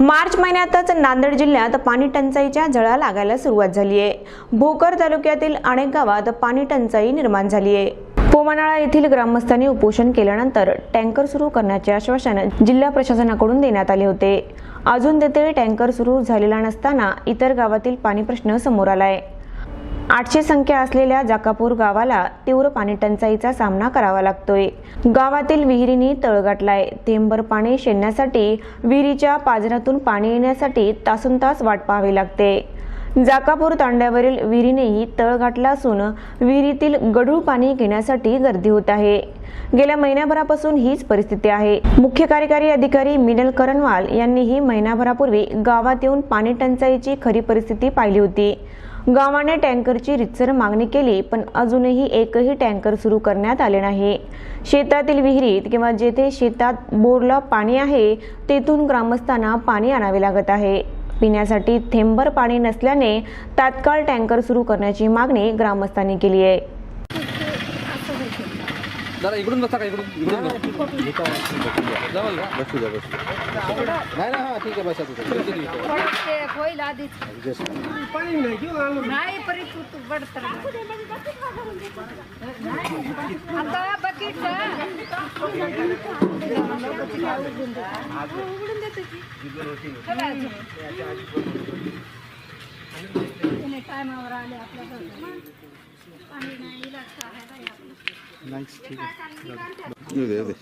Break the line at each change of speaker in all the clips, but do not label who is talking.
मार्च महिन्यातच नांदेड जिल्ह्यात पाणी टंचाईच्या झळा लागायला सुरुवात झाली आहे. भोकर तालुक्यातील अनेक गावात पाणी टंचाई निर्माण झाली आहे. पोमानाळा येथील ग्रामस्थांनी उपोषण केल्यानंतर टँकर सुरू करण्याचे आश्वासन जिल्हा प्रशासनाकडून देण्यात आले होते. अजून तेथे टँकर सुरू झालेला नसताना इतर गावातील पाणी प्रश्न समोर आलाय. आठशे संख्या असलेल्या जाकापूर गावाला तीव्र पाणी टंचाईचा सामना करावा लागतोय. गावातील विहिरींनी तळगाटलाय थेंबर पाणी शेणण्यासाठी विहिरीच्या पाजरातून पाणी येण्यासाठी तासन तास वाट पाहावी लागते. जाकापूर तांड्यावरील विहिरीनेही तळ गाठला असून विहिरीतील गढूळ पाणी घेण्यासाठी गर्दी होत आहे. गेल्या महिन्याभरापासून हीच परिस्थिती आहे. मुख्य कार्यकारी अधिकारी मिनल करणवाल यांनीही महिनाभरापूर्वी गावात येऊन पाणी टंचाईची खरी परिस्थिती पाहिली होती. गावाने टँकरची रितसर मागणी केली पण अजूनही एकही टँकर सुरू करण्यात आले नाही. शेतातील विहिरीत किंवा जेथे शेतात बोरला पाणी आहे तेथून ग्रामस्थांना पाणी आणावे लागत आहे. पिण्यासाठी थेंबर पाणी नसल्याने तात्काळ टँकर सुरू करण्याची मागणी ग्रामस्थांनी केली आहे.
जरा इकडून बसा का इकडून इकडून. जवळ घ्या.
बसू द्या बसू. नाही ना हा ठीक आहे बसा तिथे
ते होईल आधीच नाही परी तू तू बडतर आता बकेट टायमावर आले आपल्याकडे पाणी नाही.
नाईस ठीक आहे. येऊ दे येऊ दे.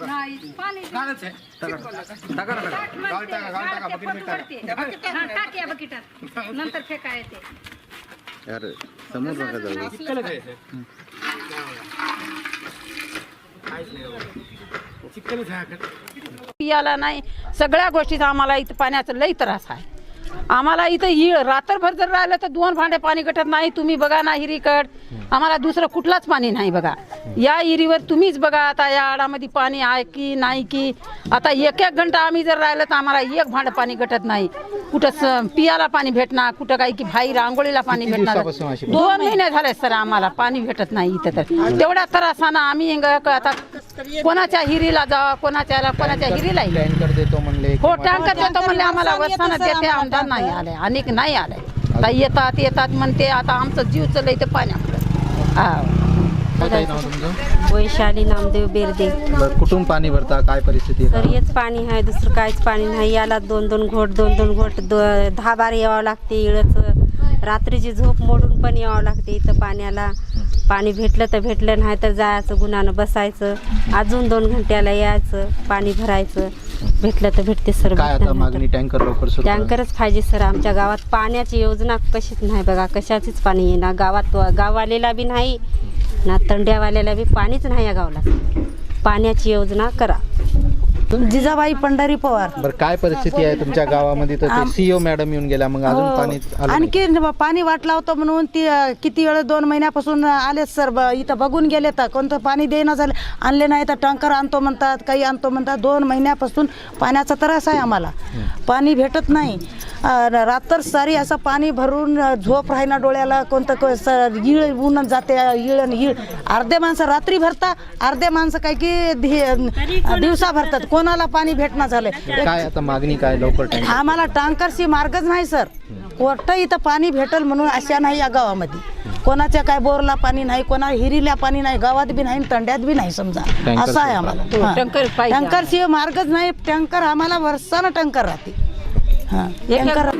नाही पाणी
टाका ना टाका.
टाक्या बकेटात नंतर फेका येते
यार समोर नका जाऊ.
याला नाही सगळ्या गोष्टीचा आम्हाला इथं पाण्याचा लई त्रास आहे. आम्हाला इथं इ रात्रभर जर राहिलं तर दोन भांडे पाणी कटत नाही तुम्ही बघा ना हिरीकड. आम्हाला दुसरं कुठलाच पाणी नाही बघा. या हिरीवर तुम्हीच बघा आता या आडामध्ये पाणी आहे की नाही की. आता एक एक घंटा आम्ही जर राहिलं तर आम्हाला एक भांडं पाणी कटत नाही. कुठं पियाला पाणी भेटणार कुठं काही की बाहेर आंघोळीला पाणी भेटणार. दोन महिने झाले सर आम्हाला पाणी भेटत नाही इथं तर. तेवढ्या त्रासानं आम्ही आता कोणाच्या हिरीला जावा कोणाच्या कोणाच्या हिरीला
म्हणले
हो टँकर देतो म्हणले आम्हाला वसानं देते आमदार नाही आले अनेक नाही आले. आता येतात येतात म्हणते आता आमचं जीव चाललंय ते पाण्याकडे हा
वैशाली नामदेव बेर्दे.
बरं कुठून पाणी भरता काय परिस्थिती आहे?
तर हेच पाणी आहे दुसरं काहीच पाणी नाही. याला दोन दोन घोट दोन दोन घोट दो दहा बार यावं लागते इळचं. रात्रीची झोप मोडून पण यावं लागते इथं पाण्याला. पाणी भेटलं तर भेटलं नाही तर जायचं गुन्हानं बसायचं. अजून दोन घंट्याला यायचं पाणी भरायचं. भेटलं तर भेटते सर
काय आता मागणी टँकर लवकर
तर
सुरू करा.
टँकरच पाहिजे सर आमच्या गावात. पाण्याची योजना कशीच नाही बघा कशाचीच पाणी येणार. गावात गाववालेला बी नाही ना तंड्यावाल्याला बी पाणीच नाही या गावाला. पाण्याची योजना करा.
जिजाबाई पंढरी पवार.
बरं काय परिस्थिती आहे तुमच्या गावामध्ये? तर ते सीओ मॅडम येऊन गेल्या मग अजून पाणी आलं नाही.
आणखी पाणी वाटला होतं म्हणून ती अ, किती वेळ दोन महिन्यापासून आलेच सर ब- इथं बघून गेले तर कोणतं पाणी देणं झालं. आणले नाही तर टँकर आणतो म्हणतात काही आणतो म्हणतात. दोन महिन्यापासून पाण्याचा त्रास आहे आम्हाला. पाणी भेटत नाही. अ, रात्र सारी असं पाणी भरून अ, झोप राही ना डोळ्याला. कोणतं को- स- इळ ऊन जाते इळ न इळ. अर्धे माणसं रात्री भरता अर्धे माणसं काय की दिवसा भरतात. कोणाला पाणी भेटणं झालंय?
काय आता मागणी काय लवकर टँकर
आम्हाला टँकरची मार्गच नाही सर. कोर्ट इथं पाणी भेटल म्हणून अशा नाही या गावामध्ये. कोणाच्या काय बोरला पाणी नाही कोणा हिरीला पाणी नाही गावात बी नाही तंड्यात बी नाही समजा. असं आहे आम्हाला. हा.
टँकर पाहिजे.
टँकरची मार्गच नाही टँकर आम्हाला वर्षानं टँकर राहते. हा. टँकर